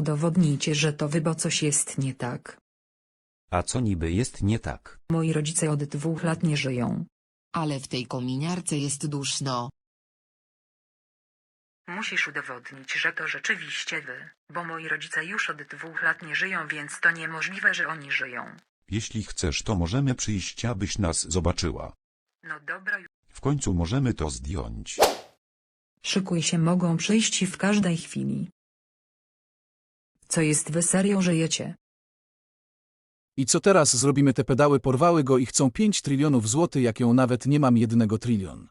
Udowodnijcie, że to wy, bo coś jest nie tak. A co niby jest nie tak? Moi rodzice od dwóch lat nie żyją. Ale w tej kominiarce jest duszno. Musisz udowodnić, że to rzeczywiście wy, bo moi rodzice już od dwóch lat nie żyją, więc to niemożliwe, że oni żyją. Jeśli chcesz, to możemy przyjść, abyś nas zobaczyła. No dobra, ju- W końcu możemy to zdjąć. szykuj się, mogą przyjść w każdej chwili. Co jest wy serio żyjecie? I co teraz zrobimy te pedały porwały go i chcą 5 trylionów złotych jak ją nawet nie mam jednego trylion.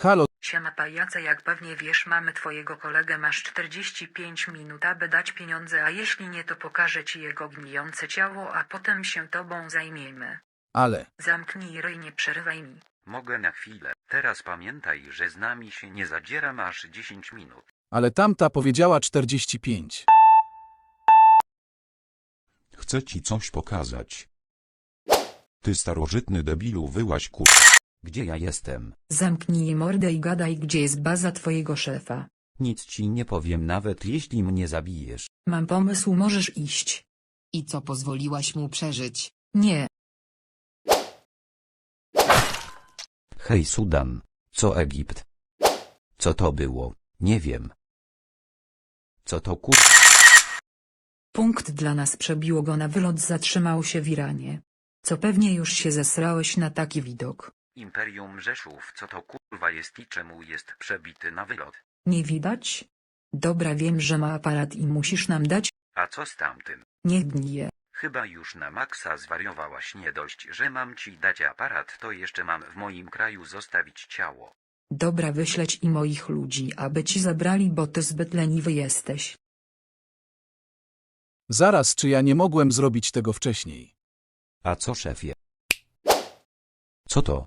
Halo, Siema pajace, jak pewnie wiesz, mamy twojego kolegę, masz 45 minut, aby dać pieniądze, a jeśli nie, to pokażę ci jego gnijące ciało, a potem się tobą zajmiemy. ale, Zamknij ryj, nie przerywaj mi. Mogę na chwilę. Teraz pamiętaj, że z nami się nie zadziera masz 10 minut. ale tamta powiedziała 45. Chcę ci coś pokazać. Ty starożytny debilu wyłaś kur... Gdzie ja jestem? Zamknij mordę i gadaj, gdzie jest baza twojego szefa. Nic ci nie powiem nawet jeśli mnie zabijesz. Mam pomysł, możesz iść. I co pozwoliłaś mu przeżyć? Nie, Hej Sudan. Co Egipt? Co to było? Nie wiem. Co to kur... punkt dla nas przebiło go na wylot, zatrzymał się w Iranie. Co pewnie już się zesrałeś na taki widok. Imperium Rzeszów, co to kurwa jest i czemu jest przebity na wylot? Nie widać? Dobra, wiem, że ma aparat i musisz nam dać, A co z tamtym? niech gnije. Chyba już na maksa zwariowałaś nie dość, że mam ci dać aparat, to jeszcze mam w moim kraju zostawić ciało. Dobra, wyśleć i moich ludzi, aby ci zabrali, bo ty zbyt leniwy jesteś. Zaraz, czy ja nie mogłem zrobić tego wcześniej? A co szefie? Co to?